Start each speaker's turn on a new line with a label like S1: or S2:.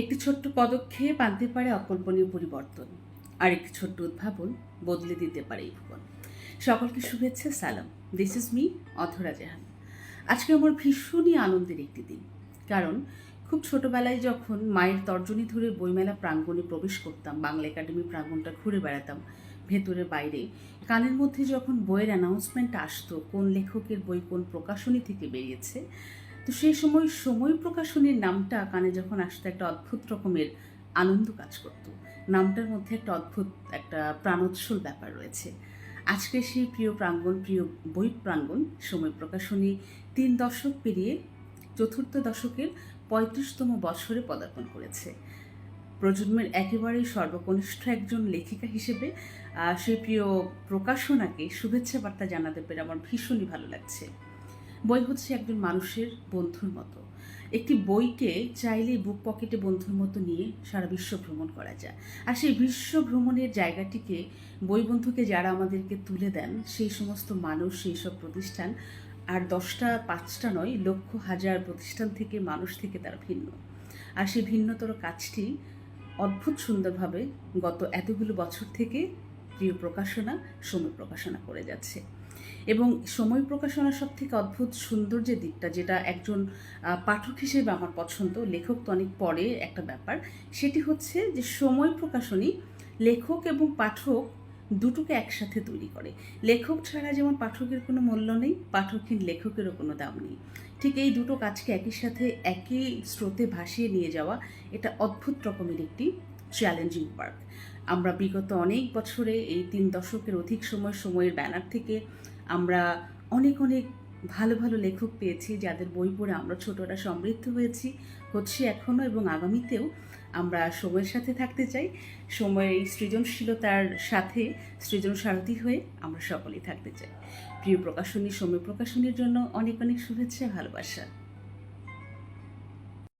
S1: একটি ছোট্ট পদক্ষেপ আনতে পারে অকল্পনীয় পরিবর্তন। আর একটি ছোট্ট উদ্ভাবন বদলে দিতে পারে এই ভুবন। সকলকে শুভেচ্ছা, সালাম। This is me Athra Jahan. আজকে আমার ভীষণই আনন্দের একটি দিন। কারণ খুব ছোটবেলায় যখন মায়ের তর্জনী ধরে বইমেলা প্রাঙ্গণে প্রবেশ করতাম, বাংলা একাডেমি প্রাঙ্গণটা ঘুরে বেড়াতাম, ভেতরে বাইরে, কানের মধ্যে যখন বইয়ের অ্যানাউন্সমেন্ট আসতো, কোন লেখকের বই কোন প্রকাশনী থেকে বেরিয়েছে তো সেই সময় সময় প্রকাশনীর নামটা কানে যখন আসতো, একটা অদ্ভুত রকমের আনন্দ কাজ করত। নামটার মধ্যে একটা অদ্ভুত, একটা প্রাণোচ্ছল ব্যাপার রয়েছে। আজকে সেই প্রিয় প্রাঙ্গণ, প্রিয় বই প্রাঙ্গণ, সময় প্রকাশনী তিন দশক পেরিয়ে চতুর্থ দশকের পঁয়ত্রিশতম বছরে পদার্পণ করেছে। প্রজন্মের একেবারেই সর্বকনিষ্ঠ একজন লেখিকা হিসেবে সেই প্রিয় প্রকাশনাকে শুভেচ্ছা বার্তা জানাতে পেরে আমার ভীষণই ভালো লাগছে। বই হচ্ছে একজন মানুষের বন্ধুর মতো। একটি বইকে চাইলে বুক পকেটে বন্ধুর মতো নিয়ে সারা বিশ্ব ভ্রমণ করা যায়। আর সেই বিশ্ব ভ্রমণের জায়গাটিকে বই বন্ধুকে যারা আমাদেরকে তুলে দেন, সেই সমস্ত মানুষ, সেই সব প্রতিষ্ঠান, আর দশটা, পাঁচটা নয়, লক্ষ, হাজার প্রতিষ্ঠান থেকে মানুষ থেকে তারা ভিন্ন। আর সেই ভিন্নতর কাজটি অদ্ভুত সুন্দরভাবে গত এতগুলো বছর থেকে প্রিয় প্রকাশনা, সময় প্রকাশনা করে যাচ্ছে। এবং সময় প্রকাশনার সব থেকে অদ্ভুত সুন্দর যে দিকটা, যেটা একজন পাঠক হিসেবে আমার পছন্দ, লেখক তো অনেক পরে একটা ব্যাপার, সেটি হচ্ছে যে সময় প্রকাশনী লেখক এবং পাঠক দুটোকে একসাথে তৈরি করে। লেখক ছাড়া যেমন পাঠকের কোনো মূল্য নেই পাঠকহীন লেখকেরও কোনো দাম নেই। ঠিক এই দুটো কাজকে একই সাথে একই স্রোতে ভাসিয়ে নিয়ে যাওয়া, এটা অদ্ভুত রকমের একটি চ্যালেঞ্জিং পার্ক আমরা বিগত অনেক বছরে এই তিন দশকের অধিক সময়, সময়ের ব্যানার থেকে আমরা অনেক অনেক ভালো ভালো লেখক পেয়েছি যাদের বই পড়ে আমরা ছোটরা সমৃদ্ধ হয়েছি। হচ্ছে এখনও এবং আগামীতেও আমরা সময়ের সাথে থাকতে চাই। সময়ের এই সৃজনশীলতার সাথে সৃজন সারথী হয়ে আমরা সকলেই থাকতে চাই। প্রিয় প্রকাশনী, সময় প্রকাশনীর জন্য অনেক অনেক শুভেচ্ছা, ভালোবাসা।